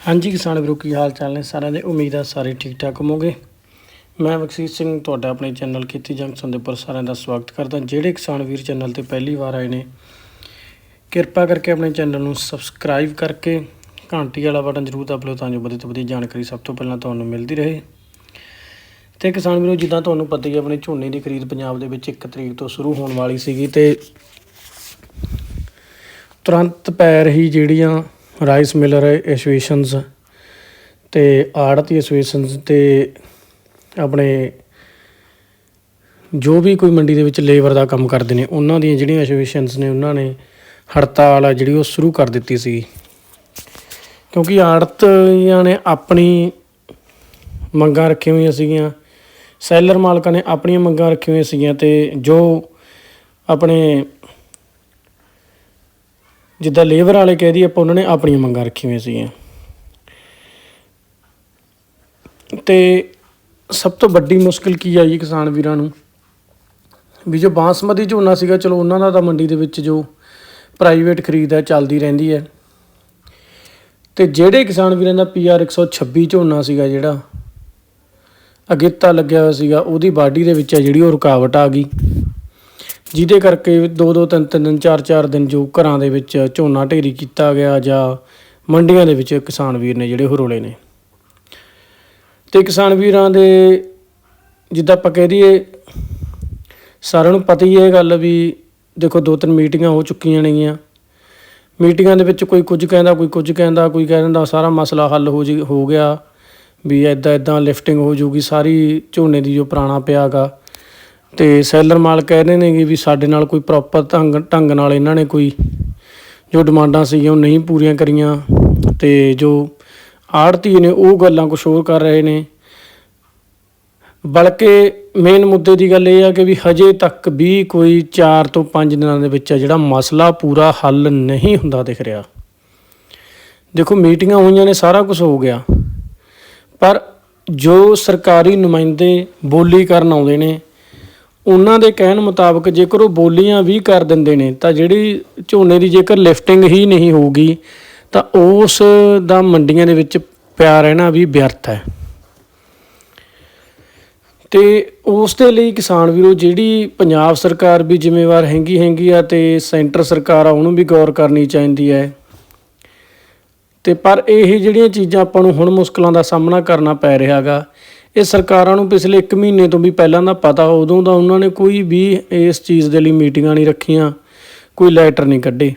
ਹਾਂਜੀ, ਕਿਸਾਨ ਵੀਰੋ, ਕੀ ਹਾਲ ਚਾਲ ਨੇ? ਸਾਰਿਆਂ ਦੇ ਉਮੀਦ ਆ ਸਾਰੇ ਠੀਕ ਠਾਕ ਹੋਵੋਗੇ। ਮੈਂ ਬਖਸ਼ੀਸ਼ ਸਿੰਘ, ਤੁਹਾਡਾ ਆਪਣੇ ਚੈਨਲ ਖੇਤੀ ਜੰਕਸ਼ਨ ਦੇ ਉੱਪਰ ਸਾਰਿਆਂ ਦਾ ਸਵਾਗਤ ਕਰਦਾ। ਜਿਹੜੇ ਕਿਸਾਨ ਵੀਰ ਚੈਨਲ ਤੇ ਪਹਿਲੀ ਵਾਰ ਆਏ ਨੇ, ਕਿਰਪਾ ਕਰਕੇ ਆਪਣੇ ਚੈਨਲ ਨੂੰ ਸਬਸਕ੍ਰਾਈਬ ਕਰਕੇ ਘੰਟੀ ਵਾਲਾ ਬਟਨ ਜ਼ਰੂਰ ਦਬ ਲਓ, ਤਾਂ ਜੋ ਵਧੀਆ ਤੋਂ ਵਧੀਆ ਜਾਣਕਾਰੀ ਸਭ ਤੋਂ ਪਹਿਲਾਂ ਤੁਹਾਨੂੰ ਮਿਲਦੀ ਰਹੇ। ਤੇ ਕਿਸਾਨ ਵੀਰੋ, ਜਿੱਦਾਂ ਤੁਹਾਨੂੰ ਪਤਾ ਹੀ ਆਪਣੇ ਝੋਨੇ ਦੀ ਖਰੀਦ ਪੰਜਾਬ ਦੇ ਵਿੱਚ 1 ਤਰੀਕ ਤੋਂ ਸ਼ੁਰੂ ਹੋਣ ਵਾਲੀ ਸੀਗੀ ਤੇ ਤੁਰੰਤ ਪੈਰ ਹੀ ਜਿਹੜੀਆਂ ਰਾਈਸ ਮਿਲਰ ਐਸੋਸੀਏਸ਼ਨਸ ਤੇ ਆੜਤੀ ਐਸੋਸੀਏਸ਼ਨਸ ਤੇ ਆਪਣੇ ਜੋ ਵੀ ਕੋਈ ਮੰਡੀ ਦੇ ਵਿੱਚ ਲੇਬਰ ਦਾ ਕੰਮ ਕਰਦੇ ਨੇ, ਉਹਨਾਂ ਦੀਆਂ ਜਿਹੜੀਆਂ ਐਸੋਸੀਏਸ਼ਨਸ ਨੇ, ਉਹਨਾਂ ਨੇ ਹੜਤਾਲ ਆ ਜਿਹੜੀ ਉਹ ਸ਼ੁਰੂ ਕਰ ਦਿੱਤੀ ਸੀ। ਕਿਉਂਕਿ ਆੜਤੀਆਂ ਨੇ ਆਪਣੀ ਮੰਗਾਂ ਰੱਖੀਆਂ ਹੋਈਆਂ ਸੀਗੀਆਂ, ਸੈਲਰ ਮਾਲਕਾਂ ਨੇ ਆਪਣੀਆਂ ਮੰਗਾਂ ਰੱਖੀਆਂ ਹੋਈਆਂ ਸੀਗੀਆਂ ਤੇ ਜੋ ਆਪਣੇ ਜਿੱਦਾਂ ਲੇਬਰ ਵਾਲੇ ਕਹਿ ਦਈਏ, ਆਪਾਂ ਉਹਨਾਂ ਨੇ ਆਪਣੀਆਂ ਮੰਗਾਂ ਰੱਖੀਆਂ ਹੋਈਆਂ ਸੀਗੀਆਂ। ਤੇ ਸਭ ਤੋਂ ਵੱਡੀ ਮੁਸ਼ਕਲ ਕੀ ਆਈ ਕਿਸਾਨ ਵੀਰਾਂ ਨੂੰ? ਵੀ ਜੋ ਬਾਸਮਤੀ ਝੋਨਾ ਸੀਗਾ, ਚਲੋ ਉਹਨਾਂ ਦਾ ਤਾਂ ਮੰਡੀ ਦੇ ਵਿੱਚ ਜੋ ਪ੍ਰਾਈਵੇਟ ਖਰੀਦ ਹੈ, ਚੱਲਦੀ ਰਹਿੰਦੀ ਹੈ। ਤੇ ਜਿਹੜੇ ਕਿਸਾਨ ਵੀਰਾਂ ਦਾ ਪੀਆਰ 126 ਝੋਨਾ ਸੀਗਾ ਜਿਹੜਾ, ਅਗੇਤਾ ਲੱਗਿਆ ਹੋਇਆ ਸੀਗਾ, ਉਹਦੀ ਬਾਡੀ ਦੇ ਵਿੱਚ ਹੈ ਜਿਹੜੀ ਉਹ ਰੁਕਾਵਟ ਆ ਗਈ। ਜਿਹਦੇ ਕਰਕੇ ਦੋ ਦੋ, ਤਿੰਨ ਤਿੰਨ ਦਿਨ ਚਾਰ ਚਾਰ ਦਿਨ ਜੋ ਘਰਾਂ ਦੇ ਵਿੱਚ ਝੋਨਾ ਢੇਰੀ ਕੀਤਾ ਗਿਆ ਜਾਂ ਮੰਡੀਆਂ ਦੇ ਵਿੱਚ ਕਿਸਾਨ ਵੀਰ ਨੇ ਜਿਹੜੇ ਉਹ ਰੋਲੇ ਨੇ। ਤੇ ਕਿਸਾਨ ਵੀਰਾਂ ਦੇ ਜਿੱਦਾਂ ਆਪਾਂ ਕਹਿ ਦਈਏ, ਸਾਰਿਆਂ ਨੂੰ ਪਤਾ ਹੀ ਹੈ ਇਹ ਗੱਲ ਵੀ ਦੇਖੋ ਦੋ, ਤਿੰਨ ਮੀਟਿੰਗਾਂ ਹੋ ਚੁੱਕੀਆਂ ਨੇਗੀਆਂ। ਮੀਟਿੰਗਾਂ ਦੇ ਵਿੱਚ ਕੋਈ ਕੁਝ ਕਹਿੰਦਾ, ਕੋਈ ਕੁਝ ਕਹਿੰਦਾ, ਕੋਈ ਕਹਿ ਦਿੰਦਾ, ਸਾਰਾ ਮਸਲਾ ਹੱਲ ਹੋ ਜੀ, ਹੋ ਗਿਆ। ਵੀ ਐਦਾਂ ਐਦਾਂ ਲਿਫਟਿੰਗ ਹੋ ਜੂਗੀ ਸਾਰੀ ਝੋਨੇ ਦੀ ਜੋ ਪੁਰਾਣਾ ਪਿਆਗਾ ਤੇ ਸੈਲਰ ਮਾਲ ਕਹਿ ਰਹੇ ਨੇ ਵੀ ਸਾਡੇ ਨਾਲ ਕੋਈ ਪ੍ਰੋਪਰ ਢੰਗ ਢੰਗ ਨਾਲ ਇਹਨਾਂ ਨੇ ਕੋਈ ਜੋ ਡਿਮਾਂਡਾਂ ਸੀਗੀਆਂ ਉਹ ਨਹੀਂ ਪੂਰੀਆਂ ਕਰੀਆਂ ਤੇ ਜੋ ਆੜਤੀ ਨੇ ਉਹ ਗੱਲਾਂ ਕੁਝ ਹੋਰ ਕਰ ਰਹੇ ਨੇ। ਬਲਕਿ ਮੇਨ ਮੁੱਦੇ ਦੀ ਗੱਲ ਇਹ ਆ ਕਿ ਵੀ ਹਜੇ ਤੱਕ ਵੀ ਕੋਈ 4 ਤੋਂ 5 ਦਿਨਾਂ ਦੇ ਵਿੱਚ ਆ ਜਿਹੜਾ ਮਸਲਾ ਪੂਰਾ ਹੱਲ ਨਹੀਂ ਹੁੰਦਾ ਦਿਖ ਰਿਹਾ। ਦੇਖੋ ਮੀਟਿੰਗਾਂ ਹੋਈਆਂ ਨੇ, ਸਾਰਾ ਕੁਝ ਹੋ ਗਿਆ। ਪਰ ਜੋ ਸਰਕਾਰੀ ਨੁਮਾਇੰਦੇ ਬੋਲੀ ਕਰਨ ਆਉਂਦੇ ਨੇ ਉਹਨਾਂ ਦੇ ਕਹਿਣ ਮੁਤਾਬਕ ਜੇਕਰ ਉਹ ਬੋਲੀਆਂ ਵੀ ਕਰ ਦਿੰਦੇ ਨੇ, ਤਾਂ ਜਿਹੜੀ ਝੋਨੇ ਦੀ ਜੇਕਰ ਲਿਫਟਿੰਗ ਹੀ ਨਹੀਂ ਹੋਊਗੀ, ਤਾਂ ਉਸ ਦਾ ਮੰਡੀਆਂ ਦੇ ਵਿੱਚ ਪਿਆ ਰਹਿਣਾ ਵੀ ਵਿਅਰਥ ਹੈ। ਤੇ ਉਸ ਦੇ ਲਈ ਕਿਸਾਨ ਵੀਰੋ, ਜਿਹੜੀ ਪੰਜਾਬ ਸਰਕਾਰ ਵੀ ਜ਼ਿੰਮੇਵਾਰ ਹੈਗੀ ਹੈਗੀ ਆ ਤੇ ਸੈਂਟਰ ਸਰਕਾਰ ਆ, ਉਹਨੂੰ ਵੀ ਗੌਰ ਕਰਨੀ ਚਾਹੀਦੀ ਹੈ। ਤੇ ਪਰ ਇਹ ਜਿਹੜੀਆਂ ਚੀਜ਼ਾਂ ਆਪਾਂ ਨੂੰ ਹੁਣ ਮੁਸ਼ਕਲਾਂ ਦਾ ਸਾਹਮਣਾ ਕਰਨਾ ਪੈ ਰਿਹਾਗਾ ਇਹ ਸਰਕਾਰਾਂ ਨੂੰ ਪਿਛਲੇ 1 ਮਹੀਨੇ ਤੋਂ ਵੀ ਪਹਿਲਾਂ ਦਾ ਪਤਾ, ਉਦੋਂ ਦਾ ਉਹਨਾਂ ਨੇ ਕੋਈ ਵੀ ਇਸ ਚੀਜ਼ ਦੇ ਲਈ ਮੀਟਿੰਗਾਂ ਨਹੀਂ ਰੱਖੀਆਂ, ਕੋਈ ਲੈਟਰ ਨਹੀਂ ਕੱਢੇ।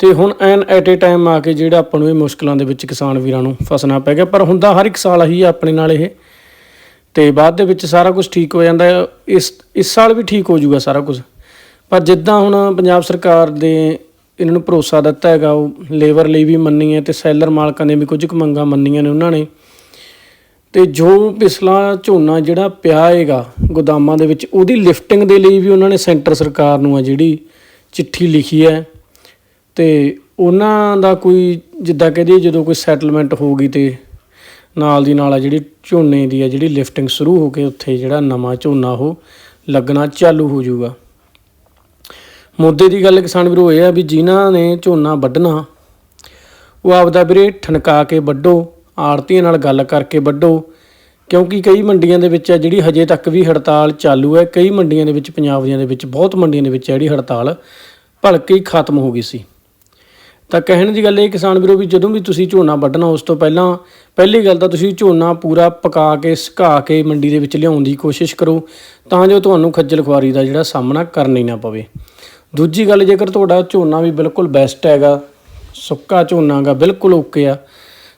ਤੇ ਹੁਣ ਐਨ ਐਟ ਏ ਟਾਈਮ ਆ ਕੇ ਜਿਹੜਾ ਆਪਾਂ ਨੂੰ ਇਹ ਮੁਸ਼ਕਲਾਂ ਦੇ ਵਿੱਚ ਕਿਸਾਨ ਵੀਰਾਂ ਨੂੰ ਫਸਣਾ ਪੈ ਗਿਆ, ਪਰ ਹੁੰਦਾ ਹਰ ਇੱਕ ਸਾਲ ਹੀ ਆਪਣੇ ਨਾਲ ਇਹ। ਤੇ ਬਾਅਦ ਦੇ ਵਿੱਚ ਸਾਰਾ ਕੁਝ ਠੀਕ ਹੋ ਜਾਂਦਾ, ਇਸ ਇਸ ਸਾਲ ਵੀ ਠੀਕ ਹੋ ਜਾਊਗਾ ਸਾਰਾ ਕੁਝ ਪਰ ਜਿੱਦਾਂ ਹੁਣ ਪੰਜਾਬ ਸਰਕਾਰ ਦੇ ਇਹਨਾਂ ਨੂੰ ਭਰੋਸਾ ਦਿੱਤਾ ਹੈਗਾ, ਉਹ ਲੇਬਰ ਲਈ ਵੀ ਮੰਨੀ ਹੈ ਤੇ ਸੈਲਰ ਮਾਲਕਾਂ ਨੇ ਵੀ ਕੁਝ ਕੁ ਮੰਗਾਂ ਮੰਨੀਆਂ ਨੇ ਉਹਨਾਂ ਨੇ। ਤੇ ਜੋ ਪਿਛਲਾ ਝੋਨਾ ਜਿਹੜਾ ਪਿਆ ਹੈਗਾ ਗੋਦਾਮਾਂ ਦੇ ਵਿੱਚ, ਉਹਦੀ ਲਿਫਟਿੰਗ ਦੇ ਲਈ ਵੀ ਉਹਨਾਂ ਨੇ ਸੈਂਟਰ ਸਰਕਾਰ ਨੂੰ ਆ ਜਿਹੜੀ ਚਿੱਠੀ ਲਿਖੀ ਹੈ। ਤੇ ਉਹਨਾਂ ਦਾ ਕੋਈ ਜਿੱਦਾਂ ਕਹਦੇ ਜਦੋਂ ਕੋਈ ਸੈਟਲਮੈਂਟ ਹੋਊਗੀ ਤੇ ਨਾਲ ਦੀ ਨਾਲ ਆ ਜਿਹੜੀ ਝੋਨੇ ਦੀ ਆ ਜਿਹੜੀ ਲਿਫਟਿੰਗ ਸ਼ੁਰੂ ਹੋ ਕੇ ਉੱਥੇ ਜਿਹੜਾ ਨਵਾਂ ਝੋਨਾ ਉਹ ਲੱਗਣਾ ਚਾਲੂ ਹੋ ਜਾਊਗਾ। ਮੁੱਦੇ ਦੀ ਗੱਲ ਕਿਸਾਨ ਵੀਰੋ ਇਹ ਆ ਵੀ ਜਿਨ੍ਹਾਂ ਨੇ ਝੋਨਾ ਵੱਢਣਾ, ਉਹ ਆਪਦਾ ਵੀਰੇ ਠਣਕਾ ਕੇ ਵੱਢੋ। ਆੜਤੀਆਂ ਨਾਲ ਗੱਲ ਕਰਕੇ ਵੱਢੋ, ਕਿਉਂਕਿ ਕਈ ਮੰਡੀਆਂ ਦੇ ਵਿੱਚ ਆ ਜਿਹੜੀ ਹਜੇ ਤੱਕ ਵੀ ਹੜਤਾਲ ਚਾਲੂ ਹੈ, ਕਈ ਮੰਡੀਆਂ ਦੇ ਵਿੱਚ ਪੰਜਾਬ ਦੀਆਂ ਦੇ ਵਿੱਚ, ਬਹੁਤ ਮੰਡੀਆਂ ਦੇ ਵਿੱਚ ਜਿਹੜੀ ਹੜਤਾਲ ਭਲਕੇ ਹੀ ਖਤਮ ਹੋ ਗਈ ਸੀ। ਤਾਂ ਕਹਿਣ ਦੀ ਗੱਲ ਇਹ ਕਿਸਾਨ ਵੀਰੋ, ਵੀ ਜਦੋਂ ਵੀ ਤੁਸੀਂ ਝੋਨਾ ਵੱਢਣਾ, ਉਸ ਤੋਂ ਪਹਿਲਾਂ ਪਹਿਲੀ ਗੱਲ ਤਾਂ ਤੁਸੀਂ ਝੋਨਾ ਪੂਰਾ ਪਕਾ ਕੇ, ਸੁਕਾ ਕੇ ਮੰਡੀ ਦੇ ਵਿੱਚ ਲਿਆਉਣ ਦੀ ਕੋਸ਼ਿਸ਼ ਕਰੋ, ਤਾਂ ਜੋ ਤੁਹਾਨੂੰ ਖੱਜਲ ਖੁਆਰੀ ਦਾ ਜਿਹੜਾ ਸਾਹਮਣਾ ਕਰਨਾ ਹੀ ਨਾ ਪਵੇ। ਦੂਜੀ ਗੱਲ, ਜੇਕਰ ਤੁਹਾਡਾ ਝੋਨਾ ਵੀ ਬਿਲਕੁਲ ਬੈਸਟ ਹੈਗਾ, ਸੁੱਕਾ ਝੋਨਾ ਗਾ ਬਿਲਕੁਲ ਓਕੇ ਆ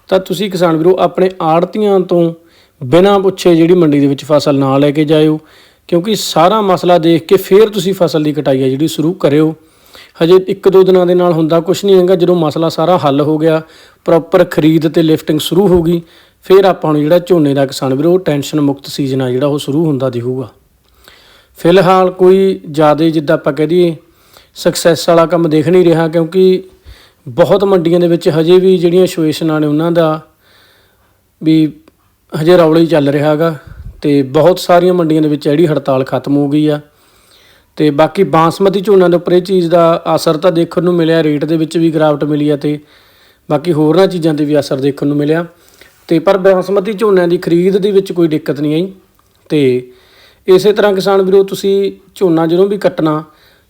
ਤਾਂ ਤੁਸੀਂ ਕਿਸਾਨ ਵੀਰੋ ਆਪਣੇ ਆੜਤੀਆਂ ਤੋਂ ਬਿਨਾਂ ਪੁੱਛੇ ਜਿਹੜੀ ਮੰਡੀ ਦੇ ਵਿੱਚ ਫਸਲ ਨਾ ਲੈ ਕੇ ਜਾਇਓ, ਕਿਉਂਕਿ ਸਾਰਾ ਮਸਲਾ ਦੇਖ ਕੇ ਫਿਰ ਤੁਸੀਂ ਫਸਲ ਦੀ ਕਟਾਈ ਹੈ ਜਿਹੜੀ ਸ਼ੁਰੂ ਕਰਿਓ। ਹਜੇ ਇੱਕ ਦੋ ਦਿਨਾਂ ਦੇ ਨਾਲ ਹੁੰਦਾ ਕੁਝ ਨਹੀਂ ਹੈਗਾ, ਜਦੋਂ ਮਸਲਾ ਸਾਰਾ ਹੱਲ ਹੋ ਗਿਆ ਪ੍ਰੋਪਰ ਖਰੀਦ ਤੇ ਲਿਫਟਿੰਗ ਸ਼ੁਰੂ ਹੋ ਗਈ, ਫਿਰ ਆਪਾਂ ਨੂੰ ਜਿਹੜਾ ਝੋਨੇ ਦਾ ਕਿਸਾਨ ਵੀਰੋ ਉਹ ਟੈਨਸ਼ਨ ਮੁਕਤ ਸੀਜ਼ਨ ਆ ਜਿਹੜਾ ਉਹ ਸ਼ੁਰੂ ਹੁੰਦਾ ਦਿਖੂਗਾ। ਫਿਲਹਾਲ ਕੋਈ ਜ਼ਿਆਦਾ ਜਿੱਦਾਂ ਆਪਾਂ ਕਹਿ ਦਈਏ ਸਕਸੈਸ ਵਾਲਾ ਕੰਮ ਦੇਖ ਨਹੀਂ ਰਿਹਾ ਕਿਉਂਕਿ ਬਹੁਤ ਮੰਡੀਆਂ ਦੇ ਵਿੱਚ ਹਜੇ ਵੀ ਜਿਹੜੀਆਂ ਸਿਚੁਏਸ਼ਨਾਂ ਨੇ ਉਹਨਾਂ ਦਾ ਵੀ ਹਜੇ ਰੌਲਾ ਹੀ ਚੱਲ ਰਿਹਾ ਹੈਗਾ ਤੇ ਬਹੁਤ ਸਾਰੀਆਂ ਮੰਡੀਆਂ ਦੇ ਵਿੱਚ ਜਿਹੜੀ ਹੜਤਾਲ ਖਤਮ ਹੋ ਗਈ ਆ। ਤੇ ਬਾਕੀ ਬਾਸਮਤੀ ਝੋਨਾ ਦੇ ਉੱਪਰ ਇਹ ਚੀਜ਼ ਦਾ ਅਸਰ ਤਾਂ ਦੇਖਣ ਨੂੰ ਮਿਲਿਆ, ਰੇਟ ਦੇ ਵਿੱਚ ਵੀ ਗਿਰਾਵਟ ਮਿਲੀ ਆ ਤੇ ਬਾਕੀ ਹੋਰਨਾਂ ਚੀਜ਼ਾਂ ਤੇ ਵੀ ਅਸਰ ਦੇਖਣ ਨੂੰ ਮਿਲਿਆ। ਤੇ ਪਰ ਬਾਸਮਤੀ ਝੋਨਿਆਂ ਦੀ ਖਰੀਦ ਦੇ ਵਿੱਚ ਕੋਈ ਦਿੱਕਤ ਨਹੀਂ ਆਈ ਤੇ ਇਸੇ ਤਰ੍ਹਾਂ ਕਿਸਾਨ ਵੀਰੋ ਤੁਸੀਂ ਝੋਨਾ ਜਦੋਂ ਵੀ ਕੱਟਣਾ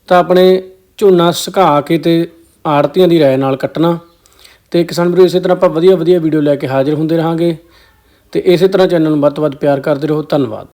ਤਾਂ ਆਪਣੇ ਝੋਨਾ ਸੁਕਾ ਕੇ ਤੇ ਆੜਤੀਆਂ ਦੀ ਰਾਏ ਨਾਲ ਕੱਟਣਾ ਤੇ ਕਿਸਾਨ ਵੀਰੋ, ਇਸੇ ਤਰ੍ਹਾਂ ਆਪਾਂ ਵਧੀਆ ਵਧੀਆ ਵੀਡੀਓ ਲੈ ਕੇ ਹਾਜ਼ਰ ਹੁੰਦੇ ਰਹਾਂਗੇ ਤੇ ਇਸੇ ਤਰ੍ਹਾਂ ਚੈਨਲ ਨੂੰ ਵੱਧ ਤੋਂ ਵੱਧ ਪਿਆਰ ਕਰਦੇ ਰਹੋ, ਧੰਨਵਾਦ।